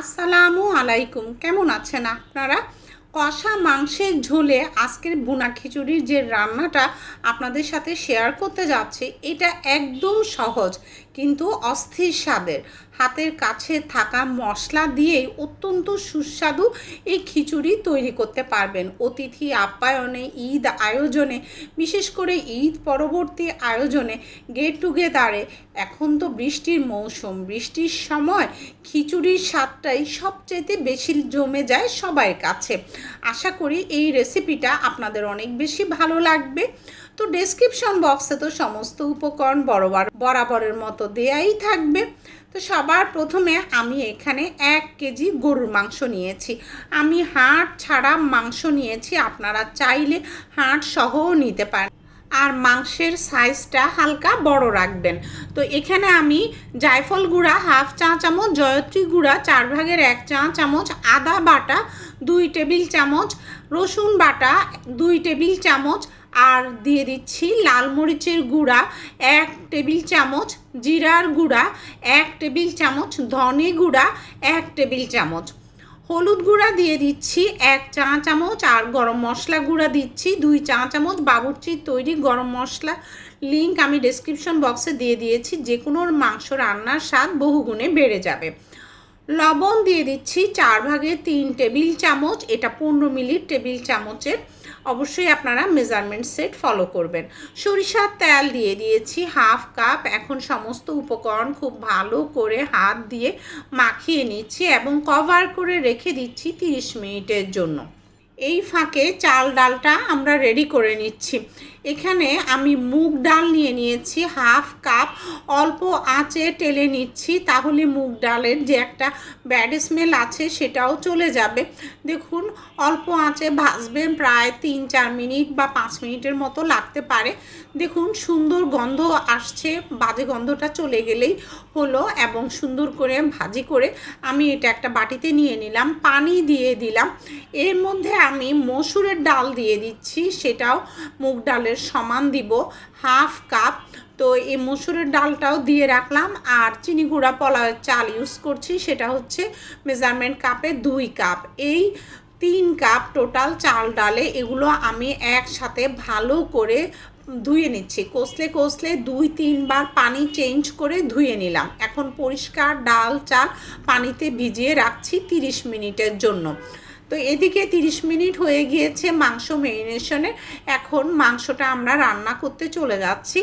আসসালামু আলাইকুম। কেমন আছেন আপনারা? কষা মাংসের ঝোলে আজকের বোনা খিচুড়ির যে রান্নাটা আপনাদের সাথে শেয়ার করতে যাচ্ছে, এটা একদম সহজ। কিন্তু অস্থির স্বাদের। হাতের কাছে থাকা মশলা দিয়েই অত্যন্ত সুস্বাদু এই খিচুড়ি তৈরি করতে পারবেন। অতিথি আপ্যায়নে, ঈদ আয়োজনে, বিশেষ করে ঈদ পরবর্তী আয়োজনে গেট টুগেদারে এখন তো বৃষ্টির মৌসুম। বৃষ্টির সময় খিচুড়ির স্বাদটাই সবচাইতে বেশি জমে যায় সবার কাছে। আশা করি এই রেসিপিটা আপনাদের অনেক বেশি ভালো লাগবে। তো ডেসক্রিপশন বক্সে তো সমস্ত উপকরণ বরাবর বরাবরের মতো দেয়াই থাকবে। তো সবার প্রথমে আমি এখানে এক কেজি গরুর মাংস নিয়েছি। আমি হাড় ছাড়া মাংস নিয়েছি, আপনারা চাইলে হাড় সহও নিতে পারেন। আর মাংসের সাইজটা হালকা বড় রাখবেন। তো এখানে আমি জায়ফল গুঁড়া হাফ চা চামচ, জয়ত্রী গুঁড়া চার ভাগের এক চা চামচ, আদা বাটা দুই টেবিল চামচ, রসুন বাটা দুই টেবিল চামচ আর দিয়ে দিচ্ছি লাল মরিচের গুঁড়া, এক টেবিল চামচ জিরার গুঁড়া, এক টেবিল চামচ ধনে গুঁড়া, এক টেবিল চামচ হলুদ গুঁড়া দিয়ে দিচ্ছি, এক চা চামচ আর গরম মশলা গুঁড়া দিচ্ছি, দুই চা চামচ বাবুর্চির তৈরি গরম মশলা লিঙ্ক আমি ডেসক্রিপশন বক্সে দিয়ে দিয়েছি যে কোনো মাংস রান্নার স্বাদ বহুগুণে বেড়ে যাবে। লবণ দিয়ে দিচ্ছি চার ভাগে তিন টেবিল চামচ, এটা পনেরো মিলি টেবিল চামচের অবশ্যই আপনারা মেজারমেন্ট সেট ফলো করবেন। সরিষার তেল দিয়ে দিয়েছি হাফ কাপ এখন সমস্ত উপকরণ খুব ভালো করে হাত দিয়ে মাখিয়ে নিচ্ছি এবং কভার করে রেখে দিচ্ছি তিরিশ মিনিটের জন্য। এই ফাঁকে চাল ডালটা আমরা রেডি করে নিচ্ছি। এখানে আমি মুগ ডাল নিয়ে নিয়েছি, হাফ কাপ। অল্প আঁচে টেলে নিচ্ছি, তাহলে মুগ ডালের যে একটা ব্যাড স্মেল আছে সেটাও চলে যাবে। দেখুন, অল্প আঁচে ভাজবেন প্রায় তিন চার মিনিট বা পাঁচ মিনিটের মতো লাগতে পারে। দেখুন, সুন্দর গন্ধ আসছে, বাজে গন্ধটা চলে গেলেই হলো এবং সুন্দর করে ভাজি করে আমি এটা একটা বাটিতে নিয়ে নিলাম, পানি দিয়ে দিলাম। এর মধ্যে আমি মসুরের ডাল দিয়ে দিচ্ছি, সেটাও মুগ ডালের সমান দিব হাফ কাপ। তো এই মসুরের ডালটাও দিয়ে রাখলাম। আর চিনি গুঁড়া পলা চাল ইউজ করছি, সেটা হচ্ছে মেজারমেন্ট কাপে দুই কাপ। এই তিন কাপ টোটাল চাল ডালে এগুলো আমি একসাথে ভালো করে ধুয়ে নিচ্ছি। কষলে কষলে দুই তিনবার পানি চেঞ্জ করে ধুয়ে নিলাম। এখন পরিষ্কার ডাল চাল পানিতে ভিজিয়ে রাখছি তিরিশ মিনিটের জন্য। তো এদিকে 30 মিনিট হয়ে গিয়েছে মাংস মেরিনেশনে এখন মাংসটা আমরা রান্না করতে চলে যাচ্ছি।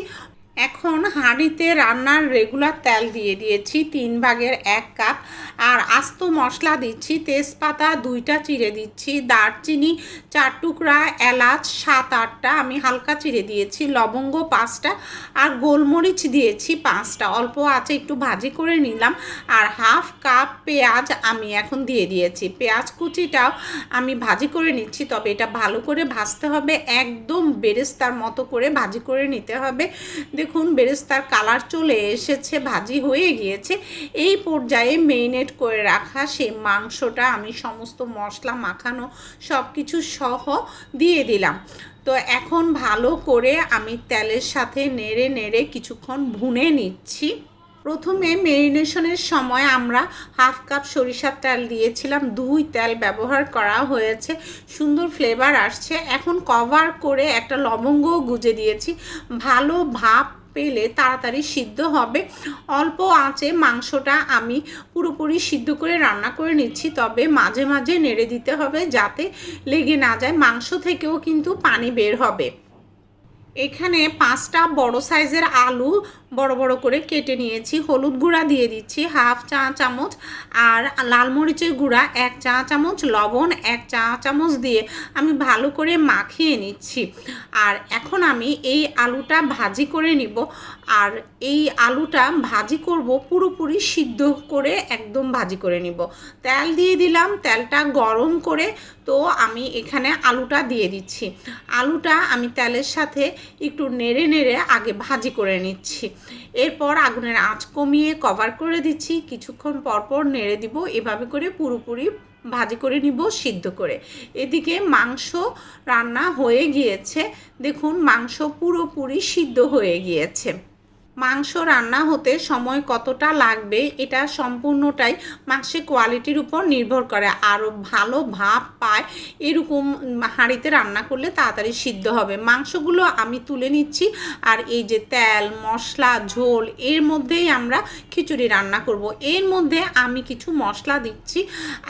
এখন হাঁড়িতে রান্নার রেগুলার তেল দিয়ে দিয়েছি তিন ভাগের এক কাপ। আর আস্ত মশলা দিচ্ছি, তেজপাতা দুইটা চিড়ে দিচ্ছি, দারচিনি চার টুকরা, এলাচ সাত আটটা, আমি হালকা চিড়ে দিয়েছি, লবঙ্গ পাঁচটা আর গোলমরিচ দিয়েছি পাঁচটা। অল্প আছে, একটু ভাজি করে নিলাম। আর হাফ কাপ পেঁয়াজ আমি এখন দিয়ে দিয়েছি। পেঁয়াজ কুচিটাও আমি ভাজি করে নিচ্ছি, তবে এটা ভালো করে ভাজতে হবে, একদম বেরেস্তার মতো করে ভাজি করে নিতে হবে। দেখুন, বেরেস্তার কালার চলে এসেছে, ভাজি হয়ে গিয়েছে। এই পর্যায়ে মেরিনেট করে রাখা সেই মাংসটা, আমি সমস্ত মশলা, মাখানো সব কিছু সহ দিয়ে দিলাম। তো এখন ভালো করে আমি তেলের সাথে নেড়ে নেড়ে কিছুক্ষণ ভুনে নিচ্ছি। প্রথমে মেরিনেশনের সময় আমরা হাফ কাপ সরিষার তেল দিয়েছিলাম। দুই তেল ব্যবহার করা হয়েছে। সুন্দর ফ্লেভার আসছে। এখন কভার করে একটা লবঙ্গও গুজে দিয়েছি। ভালো ভাপ পেলে তাড়াতাড়ি সিদ্ধ হবে। অল্প আঁচে মাংসটা আমি পুরোপুরি সিদ্ধ করে রান্না করে নিচ্ছি। তবে মাঝে মাঝে নেড়ে দিতে হবে যাতে লেগে না যায়। মাংস থেকেও কিন্তু পানি বের হবে। এখানে পাঁচটা বড় সাইজের আলু বড় বড় করে কেটে নিয়েছি। হলুদ গুঁড়া দিয়ে দিচ্ছি, হাফ চা চামচ। আর লাল মরিচের গুঁড়া, এক চা চামচ। লবণ, এক চা চামচ দিয়ে আমি ভালো করে মাখিয়ে নিচ্ছি। আর এখন আমি এই আলুটা ভাজি করে নিব। আর এই আলুটা ভাজি করব পুরোপুরি সিদ্ধ করে একদম ভাজি করে নিব। তেল দিয়ে দিলাম, তেলটা গরম করে তো আমি এখানে আলুটা দিয়ে দিচ্ছি। আলুটা আমি তেলের সাথে একটু নেড়ে নেড়ে আগে ভাজি করে নিচ্ছি। এরপর আগুনের আঁচ কমিয়ে কভার করে দিচ্ছি। কিছুক্ষণ পরপর নেড়ে দিব, এভাবে করে পুরোপুরি ভাজি করে নিব সিদ্ধ করে। এদিকে মাংস রান্না হয়ে গিয়েছে। দেখুন, মাংস পুরোপুরি সিদ্ধ হয়ে গিয়েছে। মাংস রান্না হতে সময় কতটা লাগবে এটা সম্পূর্ণটাই মাংসের কোয়ালিটির উপর নির্ভর করে। আরও ভালো ভাব পায় এরকম হাঁড়িতে রান্না করলে তাড়াতাড়ি সিদ্ধ হবে। মাংসগুলো আমি তুলে নিচ্ছি আর এই যে তেল, মশলা, ঝোল এর মধ্যেই আমরা খিচুড়ি রান্না করব। এর মধ্যে আমি কিছু মশলা দিচ্ছি।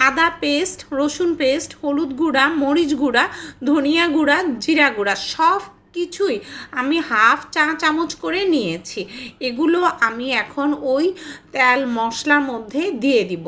আদা পেস্ট, রসুন পেস্ট, হলুদ গুঁড়া, মরিচ গুঁড়া, ধনিয়া গুঁড়া, জিরা গুঁড়া সব কিছুই আমি হাফ চা চামচ করে নিয়েছি। এগুলো আমি এখন ওই তেল মশলার মধ্যে দিয়ে দিব।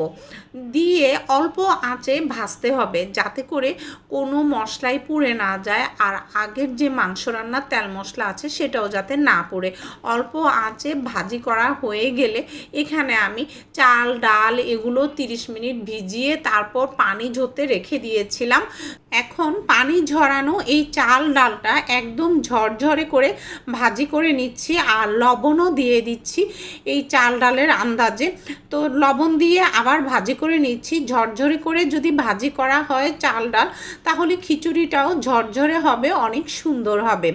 দিয়ে অল্প আঁচে ভাজতে হবে যাতে করে কোনো মশলাই পুড়ে না যায় আর আগের যে মাংস রান্নার তেল মশলা আছে সেটাও যাতে না পুড়ে। অল্প আঁচে ভাজি করা হয়ে গেলে এখানে আমি চাল, ডাল এগুলো 30 মিনিট ভিজিয়ে তারপর পানি ঝরতে রেখে দিয়েছিলাম। এখন পানি ঝরানো এই চাল, ডালটা একদম ঝরঝরে করে ভাজি করে নিচ্ছি আর লবণও দিয়ে দিচ্ছি এই চাল ডালের আন্দাজে। তো লবণ দিয়ে আবার ভাজি করে নিচ্ছি। ঝরঝরে করে যদি ভাজি করা হয় চাল ডাল, তাহলে খিচুড়িটাও ঝরঝরে হবে, অনেক সুন্দর হবে।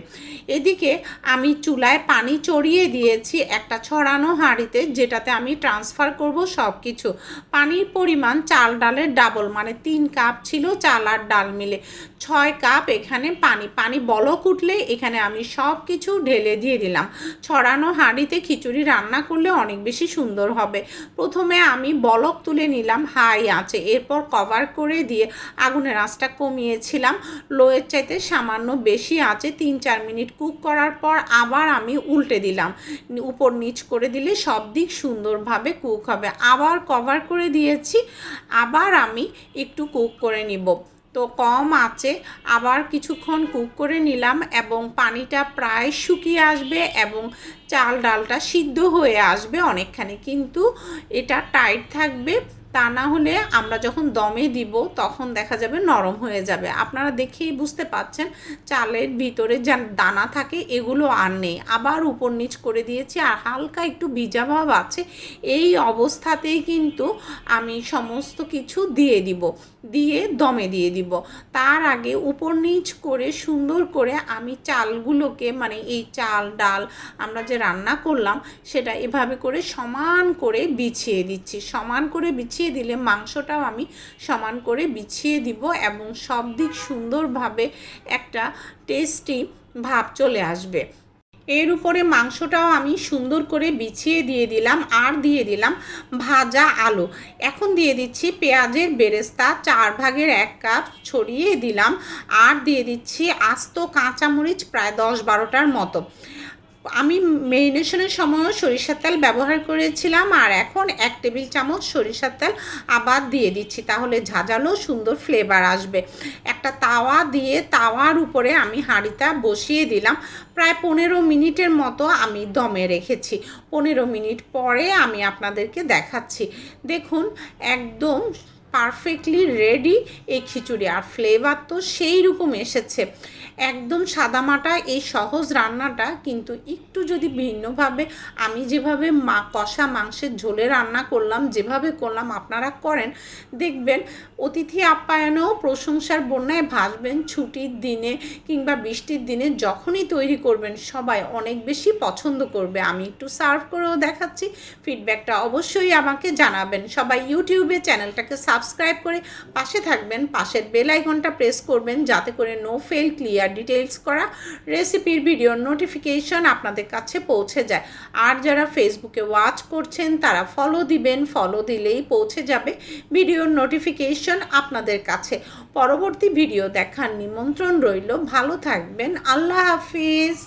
এদিকে আমি চুলায় পানি চড়িয়ে দিয়েছি একটা ছড়ানো হাঁড়িতে, যেটাতে আমি ট্রান্সফার করব সব কিছু পানির পরিমাণ চাল ডালের ডাবল মানে তিন কাপ ছিল চাল আর ডাল মিলে। ছয় কাপ এখানে পানি পানি বলক উঠলে এখানে আমি সব কিছু ঢেলে দিয়ে দিলাম। ছড়ানো হাঁড়িতে খিচুড়ি রান্না করলে অনেক বেশি সুন্দর হবে। প্রথমে আমি বলক তুলে নিলাম, হাই আছে। এরপর কভার করে দিয়ে আগুনের আঁচটা কমিয়েছিলাম। লোয়ের চাইতে সামান্য বেশি আছে, তিন চার মিনিট কুক করার পর আবার আমি উল্টে দিলাম। উপর নিচ করে দিলে সব দিক সুন্দরভাবে কুক হবে। আবার কভার করে দিয়েছি, আবার আমি একটু কুক করে নিব। তো কম আছে। আবার কিছুক্ষণ কুক করে নিলাম এবং পানিটা প্রায় শুকিয়ে আসবে এবং চাল ডালটা সিদ্ধ হয়ে আসবে অনেকখানি। কিন্তু এটা টাইট থাকবে, তা না হলে আমরা যখন দমে দিব তখন দেখা যাবে নরম হয়ে যাবে। আপনারা দেখেই বুঝতে পাচ্ছেন চালের ভিতরে যা দানা থাকে এগুলো আর নেই। আবার উপর নিচ করে দিয়েছি আর হালকা একটু ভিজা ভাব আছে। এই অবস্থাতেই কিন্তু আমি সমস্ত কিছু দিয়ে দিব। দিয়ে দমে দিয়ে দিব। তার আগে উপর নিচ করে সুন্দর করে আমি চালগুলোকে মানে এই চাল, ডাল আমরা যে রান্না করলাম, সেটা এভাবে করে সমান করে বিছিয়ে দিচ্ছি। সমান করে বিছিয়ে দিলে মাংসটাও আমি সমান করে বিছিয়ে দিব এবং সব দিক সুন্দরভাবে একটা টেস্টি ভাব চলে আসবে। এর উপরে মাংসটাও আমি সুন্দর করে বিছিয়ে দিয়ে দিলাম, আর দিয়ে দিলাম ভাজা আলু। এখন দিয়ে দিচ্ছি পেঁয়াজের বেরেস্তা, চার ভাগের এক কাপ ছড়িয়ে দিলাম, আর দিয়ে দিচ্ছি আস্ত কাঁচামরিচ প্রায় দশ বারোটার মতো। আমি মেরিনেশনের সময়ও সরিষার তেল ব্যবহার করেছিলাম, আর এখন এক টেবিল চামচ সরিষার তেল আবার দিয়ে দিচ্ছি। তাহলে ঝাঁঝালো, সুন্দর ফ্লেভার আসবে। একটা তাওয়া দিয়ে তাওয়ার উপরে আমি হাঁড়িটা বসিয়ে দিলাম। প্রায় পনেরো মিনিটের মতো আমি দমে রেখেছি। পনেরো মিনিট পরে আমি আপনাদেরকে দেখাচ্ছি। দেখুন, একদম পারফেক্টলি রেডি এই খিচুড়ি। আর ফ্লেভার তো সেই রকম এসেছে। একদম সাদামাটা এই সহজ রান্নাটা কিন্তু একটু যদি ভিন্নভাবে আমি যেভাবে মা কষা মাংসের ঝোলে রান্না করলাম, যেভাবে করলাম, আপনারা করেন, দেখবেন অতিথি আপ্যায়নেও প্রশংসার বন্যায় ভাসবেন ছুটির দিনে কিংবা বৃষ্টির দিনে যখনই তৈরি করবেন, সবাই অনেক বেশি পছন্দ করবে। আমি একটু সার্ভ করেও দেখাচ্ছি। ফিডব্যাকটা অবশ্যই আমাকে জানাবেন। সবাই ইউটিউবে চ্যানেলটাকে সাবস্ক্রাইব করে পাশে থাকবেন, পাশের বেল আইকনটা প্রেস করবেন যাতে করে নো ফেল ক্লিয়ার ডিটেলস করা রেসিপির ভিডিওর নোটিফিকেশন আপনাদের কাছে পৌঁছে যায়। আর যারা ফেসবুকে ওয়াচ করছেন, তারা ফলো দিবেন ফলো দিলেই পৌঁছে যাবে ভিডিওর নোটিফিকেশন আপনাদের কাছে। পরবর্তী ভিডিও দেখার নিমন্ত্রণ রইল। ভালো থাকবেন। আল্লাহ হাফিজ।